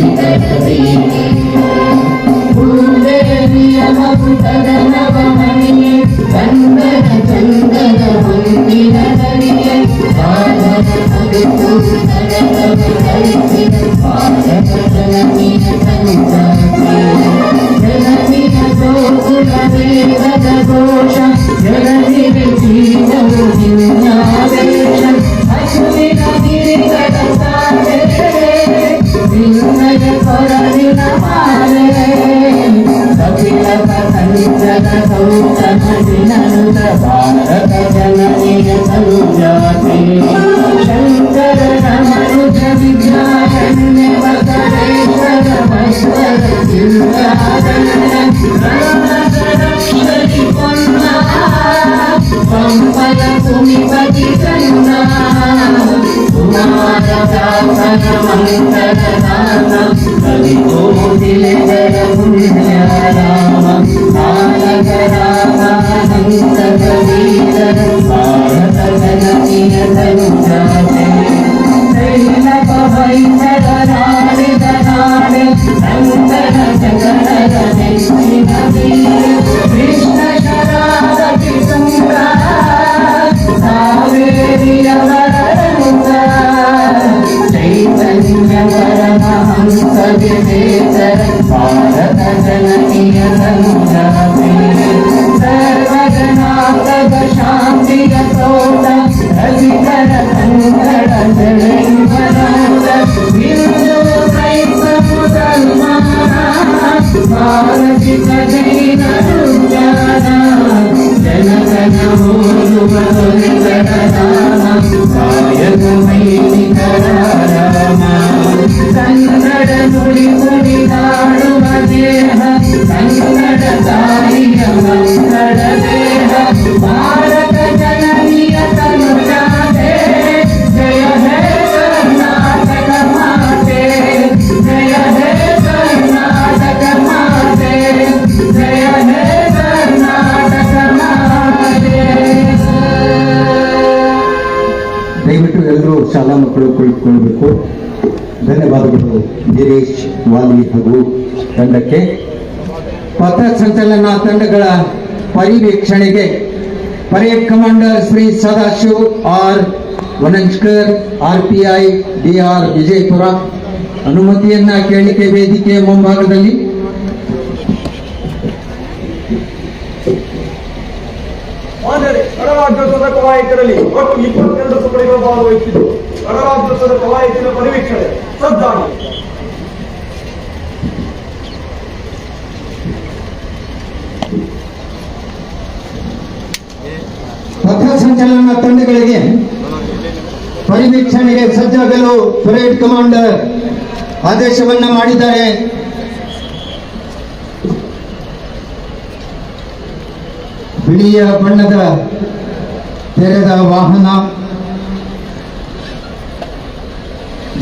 Thank you. ವಾಲಿ ಹಾಗೂ ತಂಡಕ್ಕೆ ಪಥ ಸಂಚಲನ ತಂಡಗಳ ಪರಿವೀಕ್ಷಣೆಗೆ parade commander Shri Sadashiv R Vananjkar R P I, D R Vijayapura. ಅನುಮತಿಯನ್ನ ಕೇಳಿಕೆ ವೇದಿಕೆ ಮುಂಭಾಗದಲ್ಲಿ. ಗಣರಾಜ್ಯೋತ್ಸವದ ಕವಾಯತಿನಲ್ಲಿ ಒಟ್ಟು ಇಪ್ಪತ್ತೆರಡು ಸುಗಳಿಗಳು ಭಾಗವಹಿಸಿದ್ದು ಗಣರಾಜ್ಯೋತ್ಸವದ ಕವಾಯತಿನ ಪರಿವೀಕ್ಷಣೆ ಸಜ್ಜಾಗಿ ಪಥ ಸಂಚಲನ ತಂಡಗಳಿಗೆ ಪರಿವೀಕ್ಷಣೆಗೆ ಸಜ್ಜಾಗಲು ಪರೇಡ್ ಕಮಾಂಡರ್ ಆದೇಶವನ್ನ ಮಾಡಿದ್ದಾರೆ. ಬಿಳಿಯ ಬಣ್ಣದ ತೆರೆದ ವಾಹನ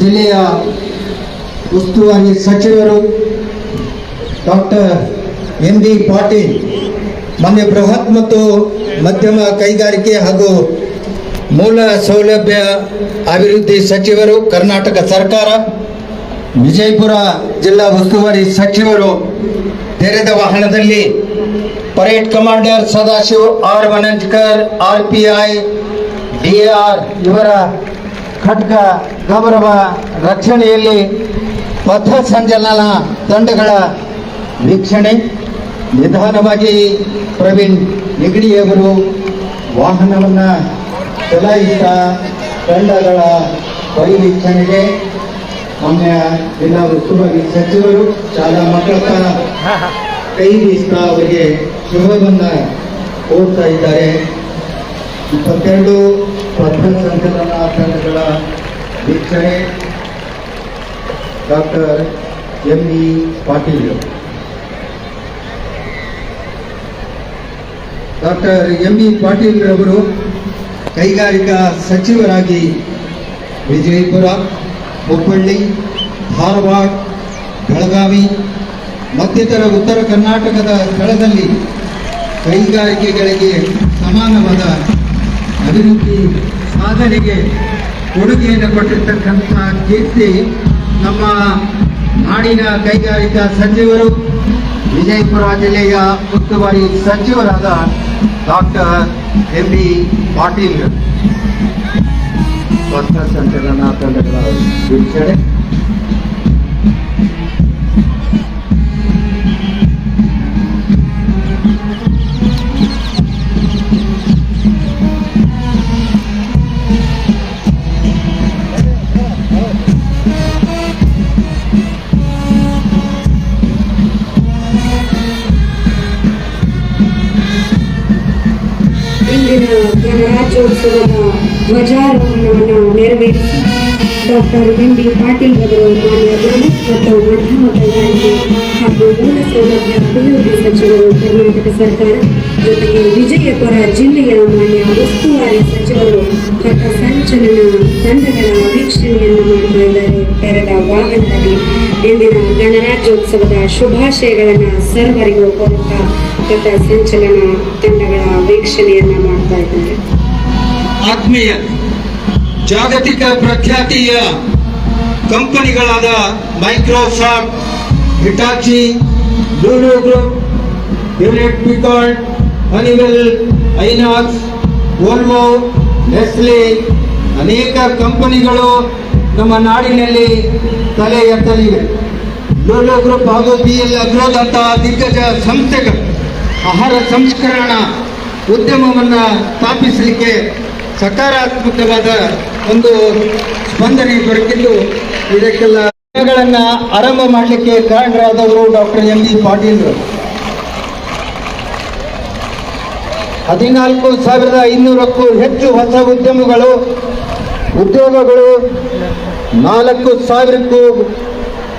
ಜಿಲ್ಲೆಯ ಉಸ್ತುವಾರಿ ಸಚಿವರು ಡಾಕ್ಟರ್ ಎಂ ಬಿ ಪಾಟೀಲ್, ಮಾನ್ಯ ಬೃಹತ್ ಮತ್ತು ಮಧ್ಯಮ ಕೈಗಾರಿಕೆ ಹಾಗೂ ಮೂಲ ಸೌಲಭ್ಯ ಅಭಿವೃದ್ಧಿ ಸಚಿವರು ಕರ್ನಾಟಕ ಸರ್ಕಾರ, ವಿಜಯಪುರ ಜಿಲ್ಲಾ ಉಸ್ತುವಾರಿ ಸಚಿವರು ತೆರೆದ ವಾಹನದಲ್ಲಿ parade commander Sadashiv R Vananjkar R P I, D R ಇವರ ಖಡ್ಗ ಗೌರವ ರಕ್ಷಣೆಯಲ್ಲಿ ಪಥ ಸಂಚಲನ ತಂಡಗಳ ವೀಕ್ಷಣೆ. ನಿಧಾನವಾಗಿ ಪ್ರವೀಣ್ ನೆಗಡಿಯವರು ವಾಹನವನ್ನು ಚಲಾಯಿಸಿದ ತಂಡಗಳ ಪರಿವೀಕ್ಷಣೆಗೆ ಮಾನ್ಯ ಎಲ್ಲ ಉಸ್ತುವಾರಿ ಸಚಿವರು, ಶಾಲಾ ಮಕ್ಕಳ ಕೈ ಬೀಸ್ತಾ ಅವರಿಗೆ ಶುಭವನ್ನ ಕೋರ್ತಾ ಇದ್ದಾರೆ. ಇಪ್ಪತ್ತೆರಡು ಪಥ ಸಂಚಲನ ತಂಡಗಳ ವೀಕ್ಷಣೆ. Doctor M E Patil. Doctor M B Patil ಅವರು ಕೈಗಾರಿಕಾ ಸಚಿವರಾಗಿ ವಿಜಯಪುರ, ಹುಬ್ಬಳ್ಳಿ, ಧಾರವಾಡ, ಬೆಳಗಾವಿ, ಮತ್ತಿತರ ಉತ್ತರ ಕರ್ನಾಟಕದ ಸ್ಥಳದಲ್ಲಿ ಕೈಗಾರಿಕೆಗಳಿಗೆ ಸಮಾನವಾದ ಅಭಿವೃದ್ಧಿ ಸಾಧನೆಗೆ ಕೊಡುಗೆಯನ್ನು ಕೊಟ್ಟಿರ್ತಕ್ಕಂಥ ಕೀರ್ತಿ ನಮ್ಮ ನಾಡಿನ ಕೈಗಾರಿಕಾ ಸಚಿವರು, ವಿಜಯಪುರ ಜಿಲ್ಲೆಯ ಉಸ್ತುವಾರಿ ಸಚಿವರಾದ ಡಾಕ್ಟರ್ ಎಂ ಬಿ ಪಾಟೀಲ್. ಪಥ ಸಂಚಲನ ತಂಡಗಳ ವೀಕ್ಷಣೆ. ಗಣರಾಜ್ಯೋತ್ಸವದ ಧ್ವಜಾರೋಹಣವನ್ನು ನೆರವೇರಿಸಿ ಡಾಕ್ಟರ್ ಎಂ ಬಿ ಪಾಟೀಲ್ ಅವರು ಮಾನ್ಯ ಬೃಹತ್ ಮತ್ತು ಮಧ್ಯಮ ಕೈಗಾರಿಕೆ ಹಾಗೂ ಮೂಲ ಸೌಲಭ್ಯ ಅಭಿವೃದ್ಧಿ ಸಚಿವರು ಕರ್ನಾಟಕ ಸರ್ಕಾರ ಜೊತೆಗೆ ವಿಜಯಪುರ ಜಿಲ್ಲೆಯ ಮಾನ್ಯ ಉಸ್ತುವಾರಿ ಸಚಿವರು ಪಥ ಸಂಚಲನ ತಂಡಗಳ ವೀಕ್ಷಣೆಯನ್ನು ಮಾಡ್ತಾ ಇದ್ದಾರೆ. ತೆರೆದ ವಾಹನದಲ್ಲಿ ಇಂದಿನ ಗಣರಾಜ್ಯೋತ್ಸವದ ಶುಭಾಶಯಗಳನ್ನು ಸರ್ವರಿಗೂ ಕೋರುತ್ತಾ ಪಥ ಸಂಚಲನ ತಂಡಗಳ ವೀಕ್ಷಣೆಯನ್ನು ಮಾಡ್ತಾ ಇದ್ದಾರೆ. ಆತ್ಮೀಯ, ಜಾಗತಿಕ ಪ್ರಖ್ಯಾತಿಯ ಕಂಪನಿಗಳಾದ ಮೈಕ್ರೋಸಾಫ್ಟ್, ಹಿಟಾಚಿ ಲೂಲು ಗ್ರೂಪ್, ಯುನೆಟ್ ಪಿಕಾರ್ಡ್, ಹನಿವೆಲ್, ಐನಾಕ್ಸ್, ವೋಲ್ವೋ, ನೆಸ್ಲಿ, ಅನೇಕ ಕಂಪನಿಗಳು ನಮ್ಮ ನಾಡಿನಲ್ಲಿ ತಲೆ ಎತ್ತಲಿವೆ. ಲೂಲು ಗ್ರೂಪ್ ಹಾಗೂ ಬಿ ಎಲ್ ಅಗ್ರೋದಂತಹ ದಿಗ್ಗಜ ಸಂಸ್ಥೆಗಳು ಆಹಾರ ಸಂಸ್ಕರಣಾ ಉದ್ಯಮವನ್ನು ಸ್ಥಾಪಿಸಲಿಕ್ಕೆ ಸಕಾರಾತ್ಮಕವಾದ ಒಂದು ಸ್ಪಂದನೆ ದೊರಕಿದ್ದು ಇದಕ್ಕೆಲ್ಲ ಗಳನ್ನ ಆರಂಭ ಮಾಡಲಿಕ್ಕೆ ಕಾರಣರಾದವರು ಡಾಕ್ಟರ್ ಎಂ ಬಿ ಪಾಟೀಲ್. ಹದಿನಾಲ್ಕು ಸಾವಿರದ ಐನೂರಕ್ಕೂ ಹೆಚ್ಚು ಹೊಸ ಉದ್ಯಮಗಳು, ಉದ್ಯೋಗಗಳು, ನಾಲ್ಕು ಸಾವಿರಕ್ಕೂ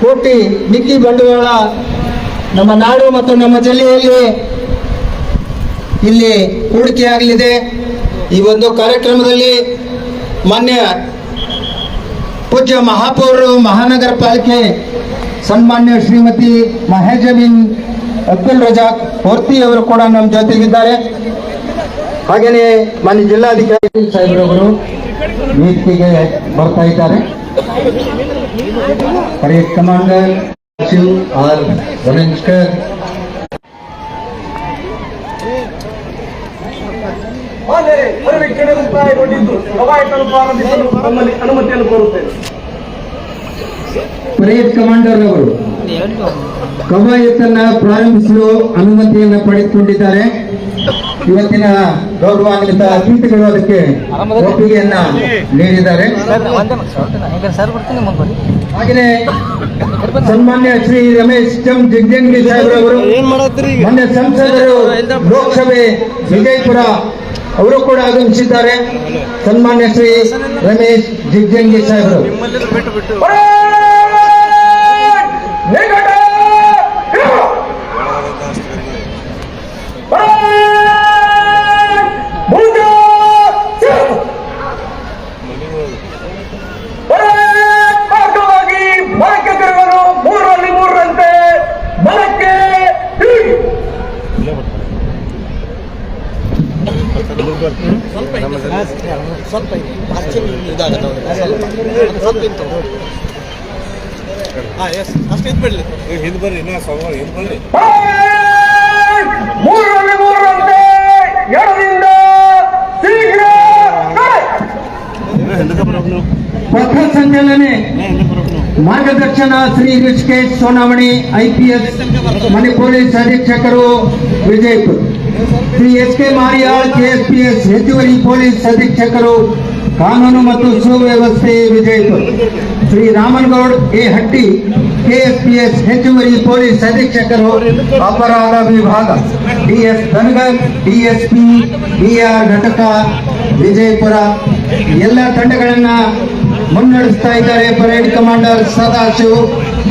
ಕೋಟಿ ಮಿಕ್ಕಿ ಬಂಡವಾಳ ನಮ್ಮ ನಾಡು ಮತ್ತು ನಮ್ಮ ಜಿಲ್ಲೆಯಲ್ಲಿ ಇಲ್ಲಿ ಹೂಡಿಕೆಯಾಗಲಿದೆ. ಈ ಒಂದು ಕಾರ್ಯಕ್ರಮದಲ್ಲಿ ಮಾನ್ಯ ಪೂಜ್ಯ ಮಹಾಪೌರರು ಮಹಾನಗರ ಪಾಲಿಕೆ ಸನ್ಮಾನ್ಯ ಶ್ರೀಮತಿ ಮಹೇಜಬಿನ್ ಅಬ್ದುಲ್ ರಜಾಕ್ ಹೊರ್ತಿ ಅವರು ಕೂಡ ನಮ್ಮ ಜೊತೆಗಿದ್ದಾರೆ. ಹಾಗೆಯೇ ಮಾನ್ಯ ಜಿಲ್ಲಾಧಿಕಾರಿ ಸಾಹೇಬ್ರವರು ವೇದಿಕೆಗೆ ಬರ್ತಾ ಇದ್ದಾರೆ. ಕಮಾಂಡರ್, ಆರ್ ಮಾನ್ಯರೇ ಪರಿವೀಕ್ಷಣೆ ಮುಕ್ತಾಯಗೊಂಡಿದ್ದು ಕವಾಯತನ್ನು ಪ್ರಾರಂಭಿಸಲು ತಮ್ಮಲ್ಲಿ ಅನುಮತಿಯನ್ನು ಕೋರುತ್ತೇನೆ ಪರೇಡ್ ಕಮಾಂಡರ್ ಅವರು ಕವಾಯತನ್ನ ಪ್ರಾರಂಭಿಸಲು ಅನುಮತಿಯನ್ನ ಪಡೆದುಕೊಂಡಿದ್ದಾರೆ. ಇವತ್ತಿನ ಗೌರವಾನ್ವಿತ ಅತಿಥಿಗಳು ಅದಕ್ಕೆ ಒಪ್ಪಿಗೆಯನ್ನ ನೀಡಿದ್ದಾರೆ. ಹಾಗೆಯೇ ಸನ್ಮಾನ್ಯ ಶ್ರೀ ರಮೇಶ್ ಚಂ ಜಿಗ್ಜಂಗಿ ಸಾಹೇಬ್ರವರು ಮೊನ್ನೆ ಸಂಸದರು ಲೋಕಸಭೆ ವಿಜಯಪುರ ಅವರು ಕೂಡ ಆಗಮಿಸಿದ್ದಾರೆ. ಸನ್ಮಾನ್ಯ ಶ್ರೀ ರಮೇಶ್ ಜಿಗ್ಜಂಗಿ ಸಾಹೇಬರು. ಮಾರ್ಗದರ್ಶನ ಶ್ರೀ ರಿಷಿಕೇಶ್ ಸೋನಾವಣಿ, ಐಪಿಎಸ್ ಮನೆ police ಅಧೀಕ್ಷಕರು, Vijayapura. Shri S K Mariyal, KSPS ಹೆಚ್ಚುವರಿ ಪೊಲೀಸ್ ಅಧೀಕ್ಷಕರು, ಕಾನೂನು ಮತ್ತು ಸುವ್ಯವಸ್ಥೆ, ವಿಜಯಪುರ. ಶ್ರೀ ರಾಮನ್ಗೌಡ್ ಎ ಹಟ್ಟಿ, ಕೆಎಸ್ಪಿಎಸ್ ಹೆಚ್ಚುವರಿ ಪೊಲೀಸ್ ಅಧೀಕ್ಷಕರು, ಅಪರಾಧ ವಿಭಾಗ. ಡಿಎಸ್ ಧನಗರ್ ಡಿಎಸ್ಪಿ ಡಿಆರ್ ಘಟಕ, ವಿಜಯಪುರ. ಎಲ್ಲ ತಂಡಗಳನ್ನ ಮುನ್ನಡೆಸ್ತಾ ಇದ್ದಾರೆ parade commander Sadashiv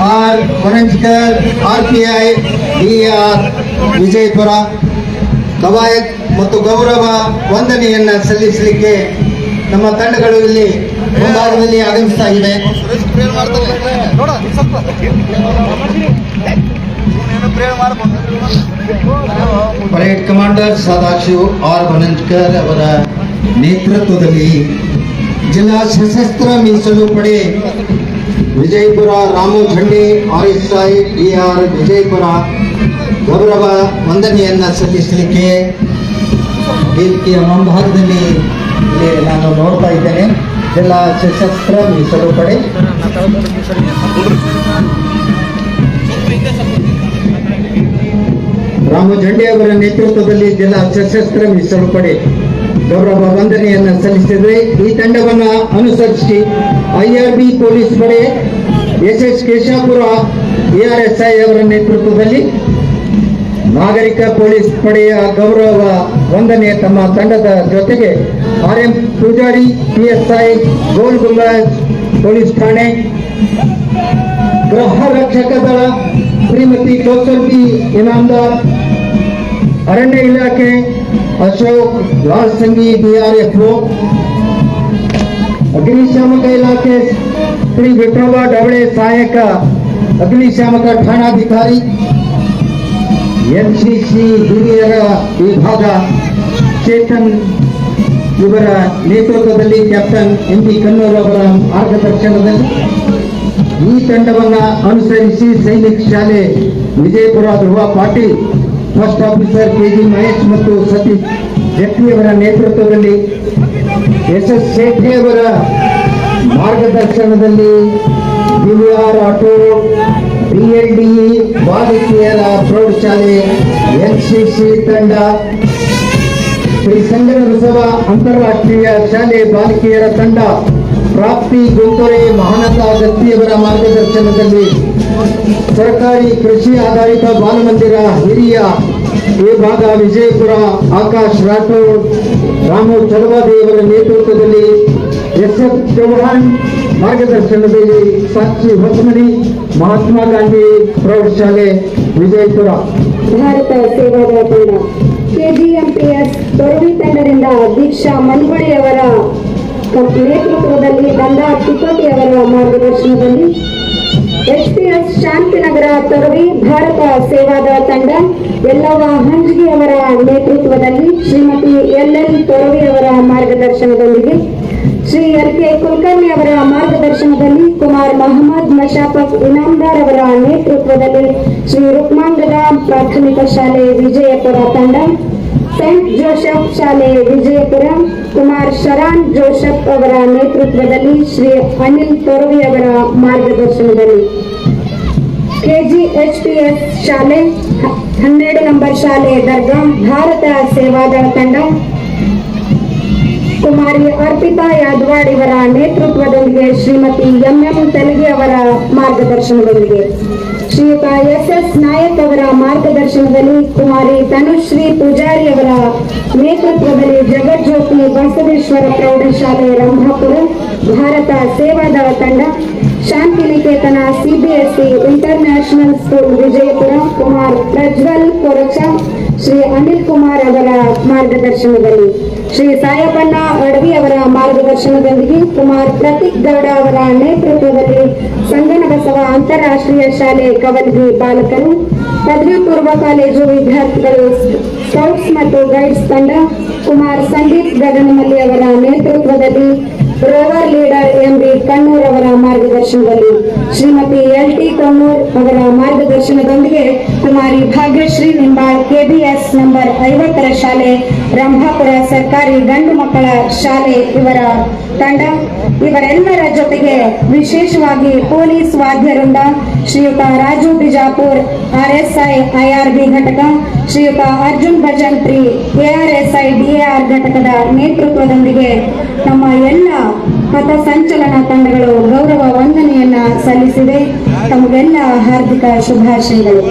R Vananjkar R P I D R Vijayapura. ಕವಾಯತ್ ಮತ್ತು ಗೌರವ ವಂದನೆಯನ್ನ ಸಲ್ಲಿಸಲಿಕ್ಕೆ ನಮ್ಮ ತಂಡಗಳು ಇಲ್ಲಿ ಮುಂಭಾಗದಲ್ಲಿ ಆಗಮಿಸ್ತಾ ಸ್ವಲ್ಪ parade commander Sadashiv R Bananjkar ಅವರ ನೇತೃತ್ವದಲ್ಲಿ ಜಿಲ್ಲಾ ಸಶಸ್ತ್ರ ಮೀಸಲು ಪಡೆ Vijayapura Ramu Zande R S I D R Vijayapura ಗೌರವ ವಂದನೆಯನ್ನ ಸಲ್ಲಿಸಲಿಕ್ಕೆ ವೇದಿಕೆಯ ಮುಂಭಾಗದಲ್ಲಿ ನಾನು ನೋಡ್ತಾ ಇದ್ದೇನೆ. ಜಿಲ್ಲಾ ಸಶಸ್ತ್ರ ಮೀಸಲು ಪಡೆ. ರಾಮು ಝಂಡೆ ಅವರ ನೇತೃತ್ವದಲ್ಲಿ ಜಿಲ್ಲಾ ಸಶಸ್ತ್ರ ಮೀಸಲು ಪಡೆ. ಗೌರವ ವಂದನೆಯನ್ನು ಸಲ್ಲಿಸಿದರೆ ಈ ತಂಡವನ್ನು ಅನುಸರಿಸಿ ಐಆರ್ಬಿ ಪೊಲೀಸ್ ಪಡೆ ಎಸ್ ಎಸ್ ಕೇಶಾಪುರ ಎಆರ್ಎಸ್ಐ ಅವರ ನೇತೃತ್ವದಲ್ಲಿ ನಾಗರಿಕ ಪೊಲೀಸ್ ಪಡೆಯ ಗೌರವ ವಂದನೆ ತಮ್ಮ ತಂಡದ ಜೊತೆಗೆ R M Pujari PSI Gol police ಠಾಣೆ ಗೃಹ ರಕ್ಷಕ ದಳ ಶ್ರೀಮತಿ ಕೌಸಲ್ ಬಿ ಇನಾಮದಾರ್ ಅರಣ್ಯ ಇಲಾಖೆ ಅಶೋಕ್ ರಾಜ್ ಸಂಗಿ ಡಿಆರ್ಎಫ್ಒ ಅಗ್ನಿಶಾಮಕ ಇಲಾಖೆ ಶ್ರೀ ವಿಠೋಬಾ ಡವಳೆ ಸಹಾಯಕ, ಅಗ್ನಿಶಾಮಕ ಠಾಣಾಧಿಕಾರಿ, ಎನ್ಸಿಸಿ ಹಿರಿಯರ ವಿಭಾಗ, ಚೇತನ್ ಇವರ ನೇತೃತ್ವದಲ್ಲಿ ಕ್ಯಾಪ್ಟನ್ ಎಂ ಪಿ ಕನ್ನೂರ್ ಅವರ ಮಾರ್ಗದರ್ಶನದಲ್ಲಿ ಈ ತಂಡವನ್ನು ಅನುಸರಿಸಿ ಸೈನಿಕ್ ಶಾಲೆ Vijayapura Dhruva Patil first officer K G Mahesh ಮತ್ತು ಸತೀಶ್ ಜಟ್ಟಿ ಅವರ ನೇತೃತ್ವದಲ್ಲಿ ಎಸ್ ಎಸ್ ಶೇಟ್ಟಿ ಅವರ ಮಾರ್ಗದರ್ಶನದಲ್ಲಿ ಬಿಆರ್ ಆಟೋ ಬಿಎಲ್ಡಿ ಬಾಲಕಿಯರ ಪ್ರೌಢಶಾಲೆ ಎನ್ಸಿಸಿ ತಂಡ, ಶ್ರೀ ಸಂಗನ ಬಸವ ಅಂತಾರಾಷ್ಟ್ರೀಯ ಶಾಲೆ ಬಾಲಕಿಯರ ತಂಡ, ಪ್ರಾಪ್ತಿ ಗುಂತೊರೆ ಮಹಾನತಾ ಗತ್ತಿಯವರ ಮಾರ್ಗದರ್ಶನದಲ್ಲಿ ಸರ್ಕಾರಿ ಕೃಷಿ ಆಧಾರಿತ ಬಾಲಮಂದಿರ ಹಿರಿಯ ವಿಭಾಗ ವಿಜಯಪುರ ಆಕಾಶ್ ರಾಠೋಡ್ ರಾಮು ಚಲವಾದೇವರ ನೇತೃತ್ವದಲ್ಲಿ ಎಸ್ ಎಫ್ ಮಾರ್ಗದರ್ಶನದಲ್ಲಿ ಸಾಕ್ಷಿ ಹೊಸಮನಿ ಮಹಾತ್ಮ ಗಾಂಧಿ ಪ್ರೌಢಶಾಲೆ ವಿಜಯಪುರ. ಭಾರತ ಸೇವಾ ತಂಡ. ಕೆಜಿಎಂಪಿಎಸ್ ತೊರವಿ ತಂಡದಿಂದ ದೀಕ್ಷಾ ಮನ್ಗುಳಿಯವರ ನೇತೃತ್ವದಲ್ಲಿ ಗಂಗಾ ತಿಕೋಟಿ ಅವರ ಮಾರ್ಗದರ್ಶನದಲ್ಲಿ ಎಚ್ಪಿಎಸ್ ಶಾಂತಿನಗರ ತೊರವಿ ಭಾರತ ಸೇವಾದ ತಂಡ ಎಲ್ಲವ ಅವರ ನೇತೃತ್ವದಲ್ಲಿ ಶ್ರೀಮತಿ ಎಲ್ ಎಲ್ ತೊರವಿ ಅವರ ಮಾರ್ಗದರ್ಶನದೊಂದಿಗೆ ಶ್ರೀ ಎಲ್ ಕೆ ಕುಲಕರ್ಣಿ ಅವರ ಮಾರ್ಗದರ್ಶನದಲ್ಲಿ ಕುಮಾರ್ ಮಹಮ್ಮದ್ ಮಶಾಫತ್ ಇನಾಮ್ದಾರ್ ಅವರ ನೇತೃತ್ವದಲ್ಲಿ ಶ್ರೀ ರುಕ್ಮಾಂಗದ ಪ್ರಾಥಮಿಕ ಶಾಲೆ ವಿಜಯಪುರ ತಂಡ ಸೆಂಟ್ ಜೋಸೆಫ್ ಶಾಲೆ ವಿಜಯಪುರ ಕುಮಾರ್ ಶರಾನ್ ಜೋಸೆಫ್ ಅವರ ನೇತೃತ್ವದಲ್ಲಿ ಶ್ರೀ ಅನಿಲ್ ತೊರವಿ ಅವರ ಮಾರ್ಗದರ್ಶನದಲ್ಲಿ ಕೆಜಿಎಚ್ಪಿಎಸ್ ಶಾಲೆ ಹ- ಹನ್ನೆರಡು ನಂಬರ್ ಶಾಲೆ ದರ್ಗಾ ಭಾರತ ಸೇವಾದಳ ತಂಡ ಕುಮಾರಿ ಅರ್ಪಿತಾ ಯಾದವಾಡ್ ಇವರ ನೇತೃತ್ವದೊಂದಿಗೆ ಶ್ರೀಮತಿ ಎಂ ಎಂ ತೆಲಗಿ ಅವರ ಮಾರ್ಗದರ್ಶನದೊಂದಿಗೆ. ಶ್ರೀಯುತ ಎಸ್ ಎಸ್ ನಾಯಕ್ ಅವರ ಮಾರ್ಗದರ್ಶನದಲ್ಲಿ ಕುಮಾರಿ ತನುಶ್ರೀ ಪೂಜಾರಿ ಅವರ ನೇತೃತ್ವದಲ್ಲಿ ಜಗಜ್ಯೋತಿ ಬಸವೇಶ್ವರ ಪ್ರೌಢಶಾಲೆ ರಂಭಾಪುರ, ಭಾರತ ಸೇವಾದಳ ತಂಡ, Shantiniketan CBSE international school Vijayapura, Kumar Prajwal Anil Kumar ಅವರ ಮಾರ್ಗದರ್ಶನದಲ್ಲಿ ಶ್ರೀ ಸಾಯಪ್ಪಣ್ಣ ಅಡವಿ ಅವರ ಮಾರ್ಗದರ್ಶನದೊಂದಿಗೆ ಕುಮಾರ್ ಪ್ರತೀಕ್ ಗೌಡ ಅವರ ನೇತೃತ್ವದಲ್ಲಿ ಸಂಗನ ಬಸವ ಅಂತಾರಾಷ್ಟ್ರೀಯ ಶಾಲೆ ಕವಲ್ಗಿ ಬಾಲಕರು ಪದವಿ ಪೂರ್ವ ಕಾಲೇಜು ವಿದ್ಯಾರ್ಥಿಗಳು, ಸ್ಕೌಟ್ಸ್ ಮತ್ತು ಗೈಡ್ಸ್ ತಂಡ ಕುಮಾರ್ ಸಂದೀಪ್ ಗಗನಮಲ್ಲಿ ಅವರ ನೇತೃತ್ವದಲ್ಲಿ rover leader M B Kannur ಅವರ ಮಾರ್ಗದರ್ಶನದಲ್ಲಿ ಶ್ರೀಮತಿ ಎಲ್ ಟಿ ಕಣ್ಣೂರ್ ಅವರ ಮಾರ್ಗದರ್ಶನದೊಂದಿಗೆ ಕುಮಾರಿ ಭಾಗ್ಯಶ್ರೀ ನಿಂಬಾಳ್ ಕೆಬಿಎಸ್ ನಂಬರ್ ಐವತ್ತರ ಶಾಲೆ, ರಂಭಾಪುರ ಸರ್ಕಾರಿ ಗಂಡು ಮಕ್ಕಳ ಶಾಲೆ ಇವರ ತಂಡ. ಇವರೆಲ್ಲರ ಜೊತೆಗೆ ವಿಶೇಷವಾಗಿ ಪೊಲೀಸ್ ವಾದ್ಯವೃಂದ ಶ್ರೀಯುತ ರಾಜು ಬಿಜಾಪುರ್ ಆರ್ಎಸ್ಐ ಐಆರ್ಬಿ ಘಟಕ, ಶ್ರೀಯುತ ಅರ್ಜುನ್ ಭಜಂತ್ರಿ ಎಆರ್ಎಸ್ಐ ಡಿಎಆರ್ ಘಟಕದ ನೇತೃತ್ವದೊಂದಿಗೆ ನಮ್ಮ ಎಲ್ಲ ಪಥಸಂಚಲನ ತಂಡಗಳು ಗೌರವ ವಂದನೆಯನ್ನ ಸಲ್ಲಿಸಿದೆ. ತಮಗೆಲ್ಲ ಹಾರ್ದಿಕ ಶುಭಾಶಯಗಳು.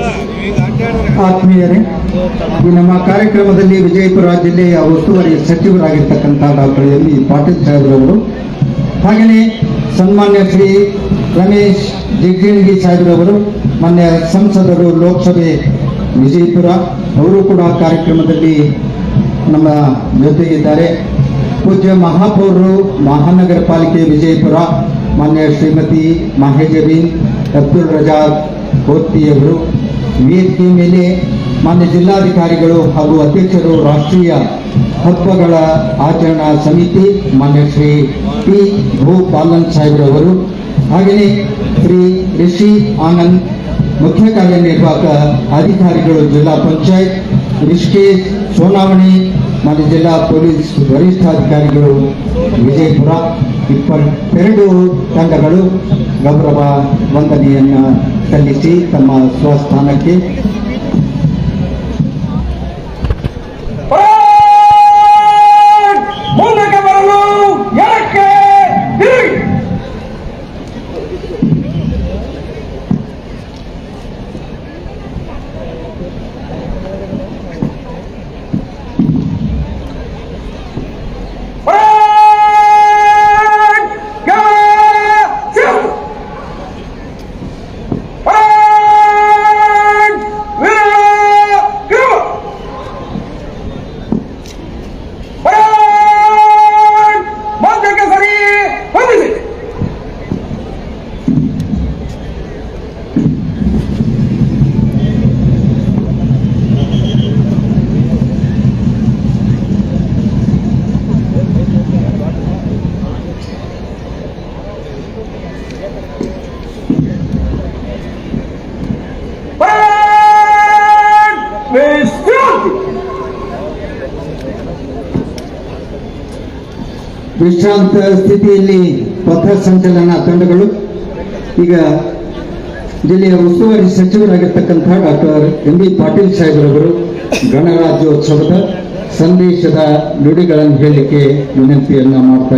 ಆತ್ಮೀಯರೇ, ಈ ನಮ್ಮ ಕಾರ್ಯಕ್ರಮದಲ್ಲಿ ವಿಜಯಪುರ ಜಿಲ್ಲೆಯ ಉಸ್ತುವಾರಿ ಸಚಿವರಾಗಿರ್ತಕ್ಕಂಥ ಡಾಕ್ಟರ್ ಎಂ ಇ ಪಾಟೀಲ್ ಸಾಹೇಬ್ರವರು ಹಾಗೆಯೇ ಸನ್ಮಾನ್ಯ ಶ್ರೀ ರಮೇಶ್ ಜಿಗ್ಗಿಣಗಿ ಸಾಹೇಬ್ರವರು, ಮಾನ್ಯ ಸಂಸದರು ಲೋಕಸಭೆ ವಿಜಯಪುರ, ಅವರು ಕೂಡ ಕಾರ್ಯಕ್ರಮದಲ್ಲಿ ನಮ್ಮ ಜೊತೆಗಿದ್ದಾರೆ. ಪೂಜ್ಯ ಮಹಾಪೌರರು ಮಹಾನಗರ ಪಾಲಿಕೆ ವಿಜಯಪುರ, ಮಾನ್ಯ ಶ್ರೀಮತಿ ಮಾಹೇಜಬೀನ್ ಅಬ್ದುಲ್ ರಜಾಕ್ ಕೋರ್ತಿಯವರು ವೇದಿಕೆ ಮೇಲೆ ಮಾನ್ಯ ಜಿಲ್ಲಾಧಿಕಾರಿಗಳು ಹಾಗೂ ಅಧ್ಯಕ್ಷರು ರಾಷ್ಟ್ರೀಯ ಹಬ್ಬಗಳ ಆಚರಣಾ ಸಮಿತಿ, ಮಾನ್ಯ ಶ್ರೀ ಪಿ ಭೂಪಾಲನ್ ಸಾಹೇಬ್ರವರು, ಹಾಗೆಯೇ ಶ್ರೀ ರಿಷಿ ಆನಂದ್ ಮುಖ್ಯ ಕಾರ್ಯನಿರ್ವಾಹಕ ಅಧಿಕಾರಿಗಳು ಜಿಲ್ಲಾ ಪಂಚಾಯತ್, ರಿಷಿಕೇಶ್ ಸೋನಾವಣಿ ಮಾನ್ಯ ಜಿಲ್ಲಾ ಪೊಲೀಸ್ ವರಿಷ್ಠಾಧಿಕಾರಿಗಳು ವಿಜಯಪುರ ಇಪ್ಪತ್ತೆರಡು ತಂಡಗಳು ಗೌರವ ವಂದನೆಯನ್ನು ಸಲ್ಲಿಸಿ ತಮ್ಮ ಸ್ವಸ್ಥಾನಕ್ಕೆ ವಿಶ್ರಾಂತ ಸ್ಥಿತಿಯಲ್ಲಿ ಪಥ ಸಂಚಲನ ತಂಡಗಳು. ಈಗ ಜಿಲ್ಲೆಯ ಉಸ್ತುವಾರಿ ಸಚಿವರಾಗಿರ್ತಕ್ಕಂಥ ಡಾಕ್ಟರ್ ಎಂ ಬಿ ಪಾಟೀಲ್ ಸಾಹೇಬ್ರವರು ಗಣರಾಜ್ಯೋತ್ಸವದ ಸಂದೇಶದ ನುಡಿಗಳನ್ನು ಹೇಳಲಿಕ್ಕೆ ವಿನಂತಿಯನ್ನ ಮಾಡ್ತಾ